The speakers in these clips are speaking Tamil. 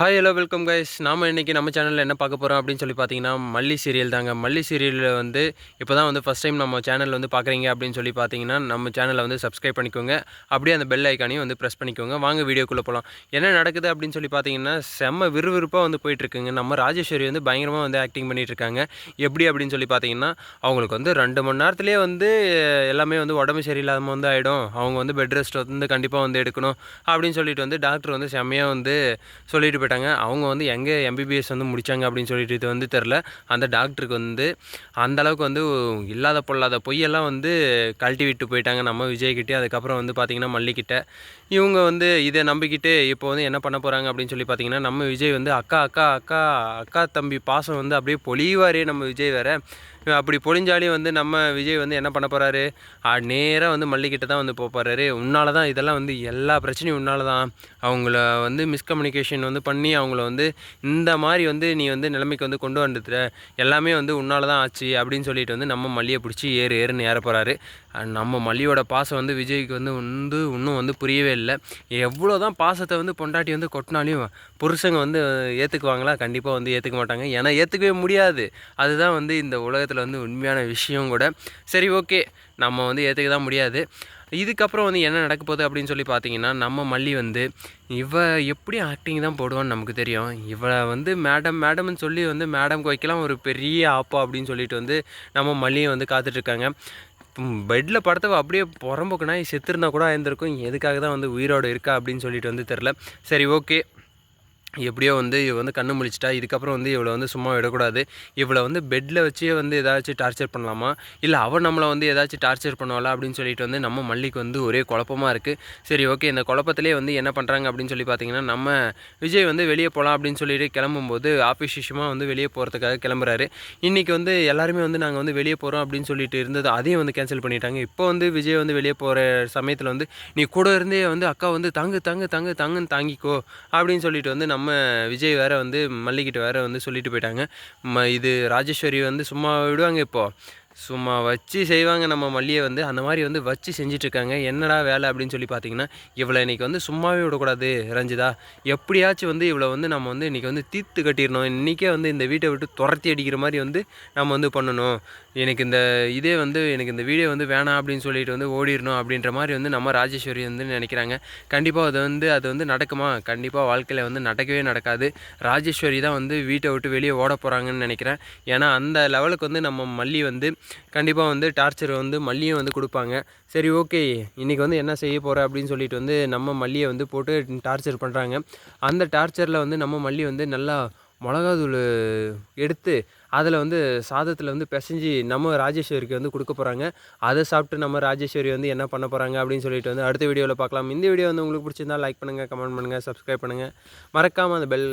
ஹாய் ஹலோ வெல்கம் கைஸ் நாம இன்றைக்கி நம்ம சேனலில் என்ன பார்க்க போகிறோம் அப்படின்னு சொல்லி பார்த்தீங்கன்னா மல்லி சீரியல் தாங்க. மல்லி சீரியலில் வந்து இப்போ தான் வந்து ஃபஸ்ட் டைம் நம்ம சேனல் வந்து பார்க்குறீங்க அப்படின்னு சொல்லி பார்த்தீங்கன்னா நம்ம சேனலை வந்து சப்ஸ்கிரைப் பண்ணிக்கோங்க. அப்படியே அந்த பெல் ஐக்கானையும் வந்து ப்ரெஸ் பண்ணிக்கோங்க. வாங்க வீடியோக்குள்ளே போகலாம் என்ன நடக்குது அப்படின்னு சொல்லி பார்த்தீங்கன்னா செம்ம விறுவிறுப்பாக வந்து போயிட்டுருக்குங்க. நம்ம ராஜேஸ்வரி வந்து பயங்கரமாக வந்து ஆக்டிங் பண்ணிகிட்ருக்காங்க இருக்காங்க. எப்படி அப்படின்னு சொல்லி பார்த்தீங்கன்னா அவங்களுக்கு வந்து ரெண்டு மணி நேரத்துலேயே வந்து எல்லாமே வந்து உடம்பு சரியில்லாமல் வந்து ஆகிடும் அவங்க வந்து பெட் ரெஸ்ட் வந்து கண்டிப்பாக வந்து எடுக்கணும் அப்படின்னு சொல்லிட்டு வந்து டாக்டர் வந்து செம்மையாக வந்து சொல்லிட்டு போயிட்டாங்க. அவங்க வந்து எங்கே எம்பிபிஎஸ் வந்து முடித்தாங்க அப்படின்னு சொல்லிட்டு இது வந்து தெரில அந்த டாக்டருக்கு வந்து அந்த அளவுக்கு வந்து இல்லாத பொல்லாத பொய்யெல்லாம் வந்து கழட்டி விட்டு போயிட்டாங்க நம்ம விஜய்கிட்டே அதுக்கப்புறம் வந்து பார்த்திங்கன்னா மல்லிக்கிட்ட இவங்க வந்து இதை நம்பிக்கிட்டு இப்போ வந்து என்ன பண்ண போகிறாங்க அப்படின்னு சொல்லி பார்த்தீங்கன்னா நம்ம விஜய் வந்து அக்கா அக்கா அக்கா அக்கா தம்பி பாசம் வந்து அப்படியே பொலிவாரே நம்ம விஜய் வேறு. அப்படி பொழிஞ்சாலே வந்து நம்ம விஜய் வந்து என்ன பண்ண போகிறாரு நேராக வந்து மல்லிக்கிட்ட தான் வந்து போகிறாரு உன்னால தான் இதெல்லாம் வந்து எல்லா பிரச்சனையும் உன்னால தான். அவங்கள வந்து மிஸ்கம்யூனிகேஷன் வந்து பண்ணி அவங்கள வந்து இந்த மாதிரி வந்து நீ வந்து நிலைமைக்கு வந்து கொண்டு வந்துடுற எல்லாமே வந்து உன்னால தான் ஆச்சு அப்படின்னு சொல்லிட்டு வந்து நம்ம மல்லியை பிடிச்சி ஏறு ஏறுன்னு ஏற போகிறாரு நம்ம மல்லியோட பாசம் வந்து விஜய்க்கு வந்து வந்து இன்னும் வந்து புரியவே இல்லை. எவ்வளோ தான் பாசத்தை வந்து பொண்டாட்டி வந்து கொட்டினாலையும் புருஷங்க வந்து ஏற்றுக்குவாங்களா கண்டிப்பாக வந்து ஏற்றுக்க மாட்டாங்க. ஏன்னா ஏற்றுக்கவே முடியாது. அதுதான் வந்து இந்த உலகத்தில் வந்து உண்மையான விஷயம் கூட. சரி ஓகே. நம்ம வந்து ஏற்றுக்க தான் முடியாது. இதுக்கப்புறம் வந்து என்ன நடக்க போகுது அப்படின்னு சொல்லி பார்த்தீங்கன்னா நம்ம மல்லி வந்து இவ எப்படி ஆக்டிங் தான் போடுவான்னு நமக்கு தெரியும். இவளை வந்து மேடம் மேடம்னு சொல்லி வந்து மேடம் வைக்கலாம் ஒரு பெரிய ஆப்பா அப்படின்னு சொல்லிட்டு வந்து நம்ம மல்லியை வந்து காத்துட்ருக்காங்க பெட்டில் படுத்தவ அப்படியே புறம்போக்குனா செத்துருந்தா கூட ஆயிருந்திருக்கும். எதுக்காக தான் வந்து உயிரோடு இருக்கா அப்படின்னு சொல்லிட்டு வந்து தெரில சரி ஓகே எப்படியோ வந்து இவ வந்து கண்ணு முழிச்சிட்டா இதுக்கப்புறம் வந்து இவளை வந்து சும்மா விடக்கூடாது. இவளை வந்து பெட்டில் வச்சே வந்து ஏதாச்சும் டார்ச்சர் பண்ணலாமா? இல்லை அவள் நம்மளை வந்து ஏதாச்சும் டார்ச்சர் பண்ணுவாளா அப்படின்னு சொல்லிட்டு வந்து நம்ம மல்லிக்கு வந்து ஒரே குழப்பமாக இருக்குது சரி ஓகே இந்த குழப்பத்திலே வந்து என்ன பண்ணுறாங்க அப்படின்னு சொல்லி பார்த்தீங்கன்னா நம்ம விஜய் வந்து வெளியே போகலாம் அப்படின்னு சொல்லிட்டு கிளம்பும்போது ஆஃபீஸ் விஷயமாக வந்து வெளியே போகிறதுக்காக கிளம்புறாரு. இன்றைக்கி வந்து எல்லாருமே வந்து நாங்கள் வந்து வெளியே போகிறோம் அப்படின்னு சொல்லிட்டு இருந்தது அதையும் வந்து கேன்சல் பண்ணிட்டாங்க. இப்போ வந்து விஜய் வந்து வெளியே போகிற சமயத்தில் வந்து நீ கூட இருந்தே வந்து அக்கா வந்து தங்கு தங்கு தங்கு தங்குன்னு தாங்கிக்கோ அப்படின்னு சொல்லிட்டு வந்து நம்ம நம்ம விஜய் வேறு வந்து மல்லிகிட்ட வேறு வந்து சொல்லிட்டு போயிட்டாங்க. ம இது ராஜேஸ்வரி வந்து சும்மா விடுவாங்க இப்போது சும்மா வச்சு செய்வாங்க. நம்ம மல்லியை வந்து அந்த மாதிரி வந்து வச்சு செஞ்சிட்ருக்காங்க. என்னடா வேலை அப்படின்னு சொல்லி பார்த்தீங்கன்னா இவ்வளோ இன்றைக்கி வந்து சும்மாவே விடக்கூடாது ரஞ்சிதா. எப்படியாச்சும் வந்து இவளை வந்து நம்ம வந்து இன்றைக்கி வந்து தீர்த்து கட்டிடணும். இன்றைக்கே வந்து இந்த வீட்டை விட்டு துரத்தி அடிக்கிற மாதிரி வந்து நம்ம வந்து பண்ணணும். எனக்கு இந்த இதே வந்து எனக்கு இந்த வீடியோ வந்து வேணாம் அப்படின்னு சொல்லிட்டு வந்து ஓடிடணும் அப்படின்ற மாதிரி வந்து நம்ம ராஜேஸ்வரி வந்து நினைக்கிறாங்க. கண்டிப்பாக அது வந்து அது வந்து நடக்குமா? கண்டிப்பாக வாழ்க்கையில் வந்து நடக்கவே நடக்காது. ராஜேஸ்வரி தான் வந்து வீட்டை விட்டு வெளியே ஓட போகிறாங்கன்னு நினைக்கிறேன். ஏன்னா அந்த லெவலுக்கு வந்து நம்ம மல்லி வந்து கண்டிப்பாக வந்து டார்ச்சர் வந்து மல்லியும் வந்து கொடுப்பாங்க. சரி ஓகே. இன்றைக்கி வந்து என்ன செய்ய போகிற அப்படின்னு சொல்லிட்டு வந்து நம்ம மல்லியை வந்து போட்டு டார்ச்சர் பண்ணுறாங்க அந்த டார்ச்சரில் வந்து நம்ம மல்லி வந்து நல்லா மிளகாத்தூள் எடுத்து அதில் வந்து சாதத்தில் வந்து பிசைஞ்சு நம்ம ராஜேஸ்வரிக்கு வந்து கொடுக்க போகிறாங்க அதை சாப்பிட்டு நம்ம ராஜேஸ்வரி வந்து என்ன பண்ண போகிறாங்க அப்படின்னு சொல்லிட்டு வந்து அடுத்த வீடியோவில் பார்க்கலாம். இந்த வீடியோ வந்து உங்களுக்கு பிடிச்சிருந்தா லைக் பண்ணுங்கள் கமெண்ட் பண்ணுங்கள் சப்ஸ்கிரைப் பண்ணுங்கள் மறக்காமல் அந்த பெல்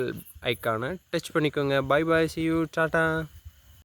ஐக்கானை டச் பண்ணிக்கோங்க. Bye bye see you tata